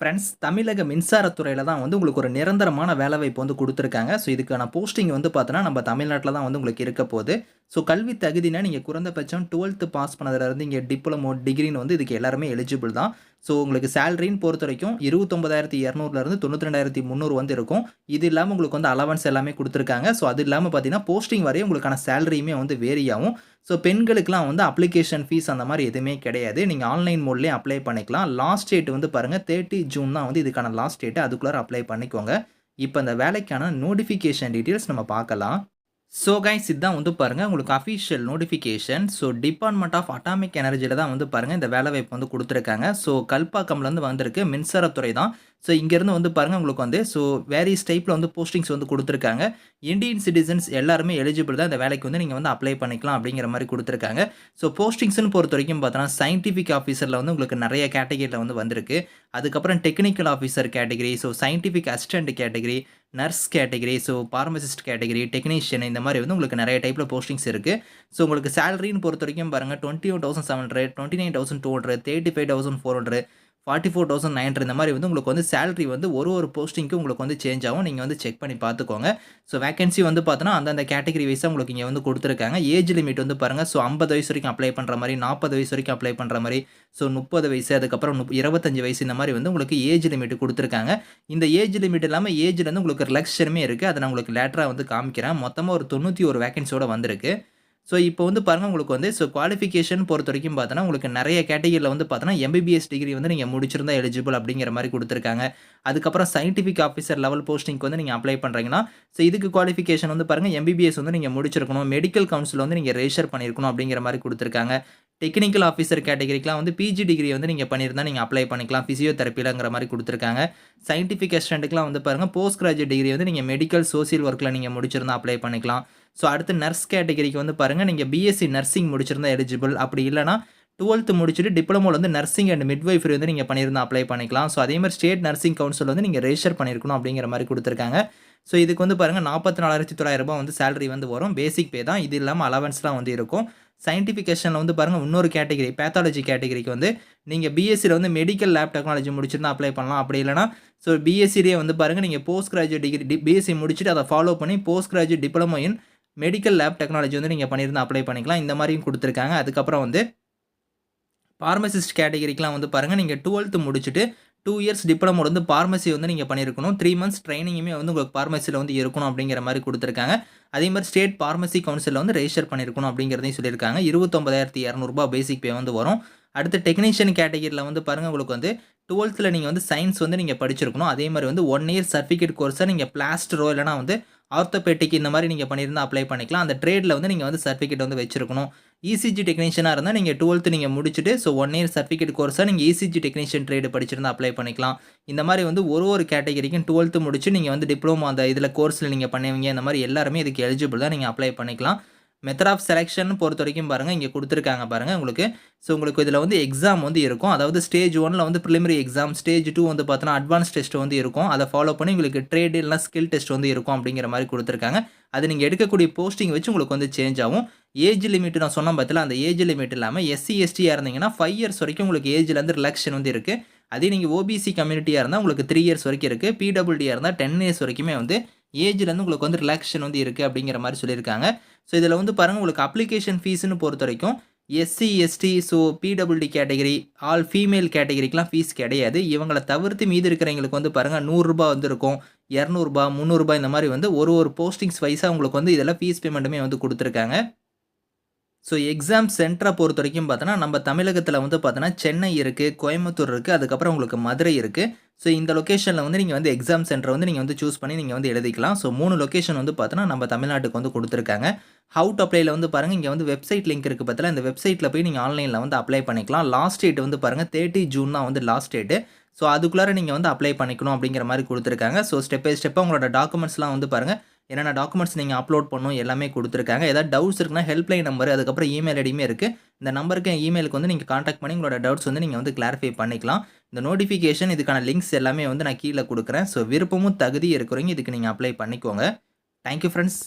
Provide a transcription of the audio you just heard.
Friends தமிழக மின்சாரத்துறையில் தான் வந்து உங்களுக்கு ஒரு நிரந்தரமான வேலைவாய்ப்பு வந்து கொடுத்துருக்காங்க. ஸோ இதுக்கான போஸ்டிங் வந்து பார்த்தோன்னா நம்ம தமிழ்நாட்டில் தான் வந்து உங்களுக்கு இருக்க போகுது. ஸோ கல்வி தகுதினா நீங்கள் குறைந்தபட்சம் டுவெல்த்து பாஸ் பண்ணதுலேருந்து இங்கே டிப்ளமோ டிகிரின்னு வந்து இதுக்கு எல்லாருமே எலிஜிபிள் தான். ஸோ உங்களுக்கு சேலரின்னு பொறுத்த வரைக்கும் இருபத்தொம்பதாயிரத்தி இரநூறுலேருந்து தொண்ணூற்றி ரெண்டாயிரத்தி முந்நூறு வந்து இருக்கும். இது இல்லாமல் உங்களுக்கு வந்து அலவன்ஸ் எல்லாமே கொடுத்துருக்காங்க. ஸோ அது இல்லாமல் பார்த்தீங்கன்னா போஸ்டிங் வரையும் உங்களுக்கான சேலரியுமே வந்து வேரியாகும் ஸோ பெண்களுக்கெலாம் வந்து அப்ளிகேஷன் ஃபீஸ் அந்த மாதிரி எதுவுமே கிடையாது. நீங்கள் ஆன்லைன் மோட்லேயே அப்ளை பண்ணிக்கலாம். லாஸ்ட் டேட் வந்து பாருங்கள் தேர்ட்டி ஜூன் தான் வந்து இதுக்கான லாஸ்ட் டேட்டு அதுக்குள்ளே அப்ளை பண்ணிக்கோங்க. இப்போ இந்த வேலைக்கான நோட்டிஃபிகேஷன் டீட்டெயில்ஸ் நம்ம பார்க்கலாம். ஸோ கைஸ் இதுதான் வந்து பாருங்கள் உங்களுக்கு official notification so department of atomic எனர்ஜியில் தான் வந்து பாருங்கள் இந்த வேலை வாய்ப்பு வந்து கொடுத்துருக்காங்க. ஸோ கல்பாக்கம்லேருந்து வந்திருக்கு. மின்சாரத்துறை தான் ஸோ இங்கேருந்து வந்து பாருங்கள் உங்களுக்கு வந்து ஸோ வேரியஸ் டைப்பில் வந்து போஸ்டிங்ஸ் வந்து கொடுத்துருக்காங்க. இந்தியன் சிட்டிசன்ஸ் எல்லாருமே எலிஜிபிள் தான் இந்த வேலைக்கு வந்து நீங்கள் வந்து அப்ளை பண்ணிக்கலாம் அப்படிங்கிற மாதிரி கொடுத்துருக்காங்க. ஸோ போஸ்டிங்ஸ்னு பொறுத்த வரைக்கும் பார்த்தோன்னா சயின்டிஃபிக் ஆஃபீஸரில் வந்து உங்களுக்கு நிறைய கேட்டகரியில் வந்து வந்திருக்கு. அதுக்கப்புறம் technical officer category so scientific assistant category nurse category so pharmacist category technician இந்த மாதிரி வந்து உங்களுக்கு நிறைய டைப்பில் போஸ்டிங்ஸ் இருக்குது ஸோ உங்களுக்கு சேலரின்னு பொறுத்த வரைக்கும் பாருங்கள் twenty one thousand seven hundred twenty nine thousand two hundred thirty five thousand four hundred forty four thousand nine இந்த மாதிரி வந்து உங்களுக்கு வந்து சேலரி வந்து ஒரு ஒரு போஸ்டிங்க்கு உங்களுக்கு வந்து சேஞ்ச் ஆகும். நீங்கள் வந்து செக் பண்ணி பார்த்துக்கோங்க. ஸோ வேகன்சி வந்து பார்த்தோன்னா அந்தந்த கேட்டகரி வைஸாக உங்களுக்கு இங்கே வந்து கொடுத்துருக்காங்க. ஏஜ் லிமிட் வந்து பாருங்கள் ஸோ ஐம்பது வயசு வரைக்கும் அப்ளை பண்ணுற மாதிரி நாற்பது வயசு வரைக்கும் அப்ளை பண்ணுற மாதிரி ஸோ முப்பது வயசு அதுக்கப்புறம் முப் இருபத்தஞ்சு வயசு இந்த மாதிரி வந்து உங்களுக்கு ஏஜ் லிமிட் கொடுத்துருக்காங்க. இந்த ஏஜ் லிமிட் இல்லாமல் ஏஜில் வந்து உங்களுக்கு ரிலாக்ஷனுமே இருக்குது அதை நான் உங்களுக்கு லேட்டராக வந்து காமிக்கிறேன். மொத்தமாக ஒரு தொண்ணூற்றி ஒரு வேகன்சியோட வந்திருக்கு. ஸோ இப்போ வந்து பாருங்கள் உங்களுக்கு வந்து ஸோ குவாலிஃபிகேஷன் பொறுத்த வரைக்கும் பார்த்தோன்னா உங்களுக்கு நிறைய கேட்டகரியில் வந்து பார்த்தோன்னா எம்பிபிஎஸ் டிகிரி வந்து நீங்கள் முடிச்சிருந்தா எலிஜிபிள் அப்படிங்கிற மாதிரி கொடுத்துருக்காங்க. அதுக்கப்புறம் சயின்டிஃபிக் ஆஃபீஸர் லெவல் போஸ்டிங்க்கு வந்து நீங்கள் அப்ளை பண்ணுறீங்கன்னா ஸோ இதுக்கு குவாலிஃபிகேஷன் வந்து பாருங்கள் எம்பிபிஎஸ் வந்து நீங்கள் முடிச்சிருக்கணும். மெடிக்கல் கவுன்சில் வந்து நீங்கள் ரெஜிஸ்டர் பண்ணியிருக்கணும் அப்படிங்கிற மாதிரி கொடுத்துருக்காங்க. டெக்னிக்கல் ஆஃபீஸர் கேட்டகரிக்கெலாம் வந்து பிஜி டிகிரி வந்து நீங்கள் பண்ணியிருந்தா நீங்கள் அப்ளை பண்ணிக்கலாம். ஃபிசியோதெரப்பிலங்கிற மாதிரி கொடுத்துருக்காங்க. சயின்டிஃபிக் அசிஸ்டண்ட்டுக்குலாம் வந்து பாருங்கள் போஸ்ட் கிராஜுவேட் டிகிரி வந்து நீங்கள் மெடிக்கல் சோசியல் ஒர்க்கில் நீங்கள் முடிச்சிருந்தா அப்ளை பண்ணிக்கலாம். ஸோ அடுத்து நர்ஸ் கேட்டகரிக்கு வந்து பாருங்கள் நீங்கள் பிஎஸ்சி நர்சிங் முடிச்சிருந்தா எலிஜிபிள் அப்படி இல்லைனா டுவெல்த்து முடிச்சுட்டு டிப்ளமோவில் வந்து நர்சிங் அண்ட் மிட்வைஃபரி வந்து நீங்கள் பண்ணியிருந்தா அப்ளை பண்ணிக்கலாம். ஸோ அதே மாதிரி ஸ்டேட் நர்சிங் கவுன்சில் வந்து நீங்கள் ரெஜிஸ்டர் பண்ணியிருக்கணும் அப்படிங்கிற மாதிரி கொடுத்துருக்காங்க. ஸோ இதுக்கு வந்து பாருங்கள் நாற்பத்தி நாலாயிரத்தி தொள்ளாயிரம் ரூபாய் வந்து சேலரி வந்து வரும். பேசிக் பே தான். இது இல்லாமல் அலவன்ஸ்லாம் வந்து இருக்கும். சயின்டிஃபிகேஷனில் வந்து பாருங்கள் இன்னொரு கேட்டகரி பேத்தாலஜி கேட்டகரிக்கு வந்து நீங்கள் பிஎஸ்சியில் வந்து மெடிக்கல் லேப் டெக்னாலஜி முடிச்சிருந்தா அப்ளை பண்ணலாம். அப்படி இல்லைனா ஸோ பிஎஸ்சிலேயே வந்து பாருங்கள் நீங்கள் போஸ்ட் கிராஜுவேட் டிகிரி பிஎஸ்சி முடிச்சுட்டு அதை ஃபாலோ பண்ணி post graduate diploma in medical lab technology வந்து நீங்கள் பண்ணியிருந்தா அப்ளை பண்ணிக்கலாம். இந்த மாதிரியும் கொடுத்துருக்காங்க. அதுக்கப்புறம் வந்து ஃபார்மசிஸ்ட் கேட்டகரிக்கெலாம் வந்து பாருங்கள் நீங்கள் டுவெல்த்து முடிச்சுட்டு டூ இயர்ஸ் டிப்ளமோ வந்து ஃபார்மசி வந்து நீங்கள் பண்ணியிருக்கணும். த்ரீ மந்த்ஸ் ட்ரைனிங்குமே வந்து உங்களுக்கு ஃபார்மசியில் வந்து இருக்கணும் அப்படிங்கிற மாதிரி கொடுத்துருக்காங்க. அதே மாதிரி ஸ்டேட் ஃபார்மசி கவுன்சிலில் வந்து ரெஜிஸ்டர் பண்ணியிருக்கணும் அப்படிங்கிறதையும் சொல்லியிருக்காங்க. இருபத்தொம்பதாயிரத்தி இரநூறுபா பேசிக் பே வந்து வரும். அடுத்து டெக்னீஷியன் கேட்டகரியில் வந்து பாருங்கள் உங்களுக்கு வந்து டுவெல்த்தில் நீங்கள் வந்து சயின்ஸ் வந்து நீங்கள் படிச்சிருக்கணும். அதே மாதிரி வந்து ஒன் இயர் சர்டிஃபிகேட் கோர்ஸை நீங்கள் பிளாஸ்டரோ இல்லைனா வந்து ஆர்த்தோபேட்டிக் இந்த மாதிரி நீங்கள் பண்ணியிருந்தால் அப்ளை பண்ணிக்கலாம். அந்த ட்ரேடில் வந்து நீங்கள் வந்து சர்டிஃபிகேட் வந்து வச்சிருக்கணும். இசிஜி டெக்னீஷியனாக இருந்தால் நீங்கள் டுவெல்த்து நீங்கள் முடிச்சுட்டு ஸோ ஒன் இயர் சர்டிஃபிகேட் கோர்ஸாக நீங்கள் இசிஜி டெக்னீஷியன் ட்ரேடு படிச்சிருந்தால் அப்ளை பண்ணிக்கலாம். இந்த மாதிரி வந்து ஒரு ஒரு கேட்டகரிக்கும் டுவெல்த்து முடிச்சு நீங்கள் வந்து டிப்ளமோ அந்த இதில் கோர்ஸில் நீங்கள் பண்ணுவீங்க. இந்த மாதிரி எல்லாருமே இதுக்கு எலிஜிபிள் தான் நீங்கள் அப்ளை பண்ணிக்கலாம். மெத்தட் ஆஃப் செலெக்ஷன் பொறுத்த வரைக்கும் பாருங்கள் இங்கே கொடுத்துருக்காங்க பாருங்கள் உங்களுக்கு. ஸோ உங்களுக்கு இதில் வந்து எக்ஸாம் வந்து இருக்கும். அதாவது ஸ்டேஜ் ஒனில் வந்து ப்ரிலிமரி எக்ஸாம் ஸ்டேஜ் டூ வந்து பார்த்தோன்னா அட்வான்ஸ் டெஸ்ட் வந்து இருக்கும். அதை ஃபாலோ பண்ணி உங்களுக்கு ட்ரேட் இல்லைனா ஸ்கில் டெஸ்ட் வந்து இருக்கும் அப்படிங்கிற மாதிரி கொடுத்துருக்காங்க. அது நீங்கள் எடுக்கக்கூடிய போஸ்டிங் வச்சு உங்களுக்கு வந்து சேஞ்ச் ஆகும். ஏஜ் லிமிட் நான் சொன்ன பார்த்தல அந்த ஏஜ் லிமிட் இல்லாமல் எஸ்சி எஸ்டியாக இருந்தீங்கன்னா ஃபைவ் இயர்ஸ் வரைக்கும் உங்களுக்கு ஏஜ்லேருந்து ரிலாக்ஷன் வந்து இருக்குது அதே நீங்கள் ஓபிசி கம்யூனிட்டியாக இருந்தால் உங்களுக்கு த்ரீ இயர்ஸ் வரைக்கும் இருக்குது பிடபிள்டியாக இருந்தால் டென் இயர்ஸ் வரைக்குமே வந்து ஏஜ்லேருந்து உங்களுக்கு வந்து ரிலாக்ஷன் வந்து இருக்குது அப்படிங்கிற மாதிரி சொல்லியிருக்காங்க. ஸோ இதில் வந்து பாருங்கள் உங்களுக்கு அப்ளிகேஷன் ஃபீஸ்னு பொறுத்த வரைக்கும் SC ST so PWD category all female கேட்டகரிக்கெலாம் fees கிடையாது. இவங்களை தவிர்த்து மீது இருக்கிறவங்களுக்கு வந்து பாருங்கள் நூறுரூபா வந்து இருக்கும். இரநூறுபா முந்நூறுரூபா இந்த மாதிரி வந்து ஒரு ஒரு போஸ்டிங்ஸ் வைஸாக உங்களுக்கு வந்து இதெல்லாம் ஃபீஸ் பேமெண்ட்டுமே வந்து கொடுத்துருக்காங்க. ஸோ எக்ஸாம் சென்டரை பொறுத்த வரைக்கும் பார்த்தோன்னா நம்ம தமிழகத்தில் வந்து பார்த்தோன்னா சென்னை இருக்குது கோயம்புத்தூர் இருக்குது அதுக்கப்புறம் உங்களுக்கு மதுரை இருக்குது ஸோ இந்த லொக்கேஷனில் வந்து நீங்கள் வந்து எக்ஸாம் சென்டர் வந்து நீங்கள் வந்து சூஸ் பண்ணி நீங்கள் வந்து எழுதிக்கலாம். ஸோ மூணு லொக்கேஷன் வந்து பார்த்தோன்னா நம்ம தமிழ்நாட்டுக்கு வந்து கொடுத்துருக்காங்க. ஹவு டு அப்ளைல வந்து பாருங்கள் இங்கே வந்து வெப்சைட் லிங்க் இருக்குது பார்த்தா இந்த வெப்சைட்டில் போய் நீங்கள் ஆன்லைனில் வந்து அப்ளை பண்ணிக்கலாம். லாஸ்ட் டேட் வந்து பாருங்கள் தேர்ட்டி ஜூன் தான் வந்து லாஸ்ட் டேட்டு ஸோ அதுக்குள்ளார நீங்கள் வந்து அப்ளை பண்ணிக்கணும் அப்படிங்கிற மாதிரி கொடுத்துருக்காங்க. ஸோ ஸ்டெப் பை ஸ்டெப்பாக உங்களோட டாக்குமெண்ட்ஸ்லாம் வந்து பாருங்கள் என்னென்ன டாக்குமெண்ட்ஸ் நீங்கள் அப்லோட் பண்ணும் எல்லாமே கொடுத்துருக்காங்க. ஏதாவது டவுட்ஸ் இருக்குன்னா ஹெல்ப்லைன் நம்பர் அதுக்கப்புறம் இமெயில் ஐடியுமே இருக்குது இந்த நம்பருக்கு இமெயிலுக்கு வந்து நீங்கள் காண்டாக்ட் பண்ணி உங்களோட டவுட்ஸ் வந்து நீங்கள் வந்து கிளாரிஃபை பண்ணிக்கலாம். இந்த நோட்டிஃபிகேஷன் இதுக்கான லிங்க்ஸ் எல்லாமே வந்து நான் கீழே கொடுக்குறேன். ஸோ விருப்பமும் தகுதி இருக்கிறவங்க இதுக்கு நீங்கள் அப்ளை பண்ணிக்கோங்க. Thank you friends